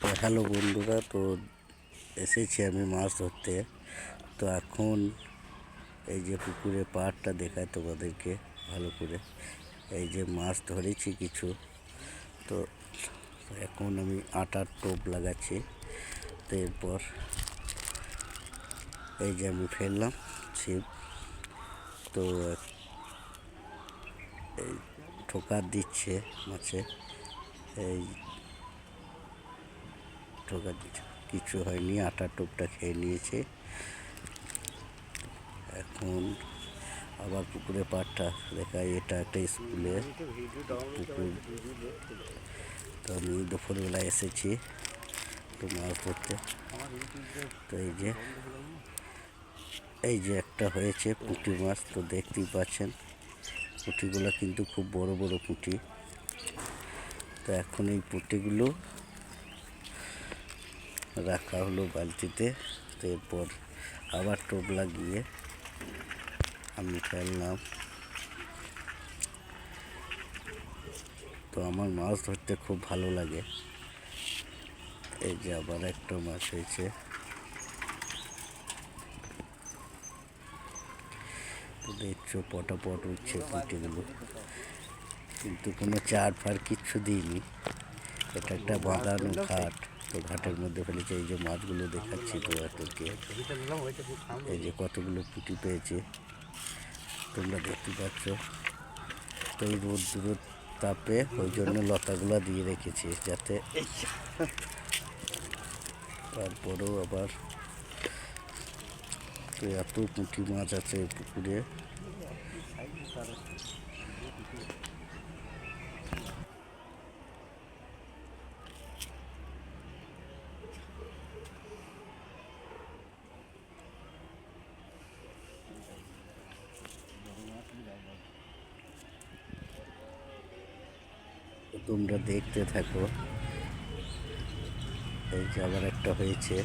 তো হ্যালো বন্ধুরা, তো এসেছি আমি মাছ ধরতে। তো এখন এই যে পুকুরে পাহাড়টা দেখায় তোমাদেরকে ভালো করে। এই যে মাছ ধরেছি কিছু। তো এখন আমি আটার টোপ লাগাচ্ছি। তো এরপর এই যে আমি ফেললাম ছিপ। তো এই ঠোকার দিচ্ছে মাছে। এই ঠোকা কিছু হয়নি, আটার টোপটা খেয়ে নিয়েছে। এখন আবার পুকুরে পাড়টা দেখায় এটা একটা স্কুলে পুকুর। তো আমি দুপুরবেলা এসেছি তো মাছ ধরতে তো এই যে এই যে একটা হয়েছে পুঁটি মাছ, তো দেখতেই পাচ্ছেন। পুঁটিগুলো কিন্তু খুব বড় বড় পুঁটি। তো এখন এই পুঁটিগুলো রাখা হলো বালতিতে, এরপর আবার টোপ লাগিয়ে আমি ফেললাম। তো আমার মাছ ধরতে খুব ভালো লাগে। এই যে আবার একটা মাছ হয়েছে। দেখছ পটাপট উঠছে পুঁটিগুলো কিন্তু কোনো চার ফার কিচ্ছু দিইনি। এটা একটা বাঁধানো ঘাট তো ঘাটের মধ্যে ফেলেছে, এই যে মাছগুলো দেখাচ্ছি তো এতকে এই যে কতগুলো পুঁটি পেয়েছে, তোমরা দেখতে পাচ্ছ। তো এই রোদ দূর তাপে ওই জন্য লতাগুলো দিয়ে রেখেছি যাতে তারপরেও আবার তো এত পুঁটি মাছ আছে পুকুরে। তোমরা দেখতে থাকো। এই যে আবার একটা হয়েছে।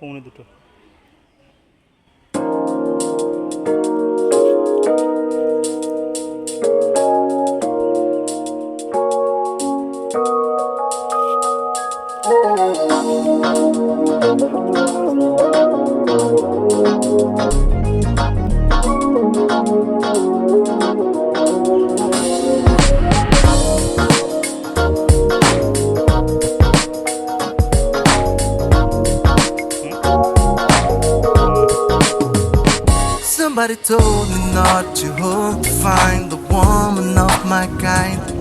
পৌনে দুটো। Somebody told me not to hope to find the woman of my kind.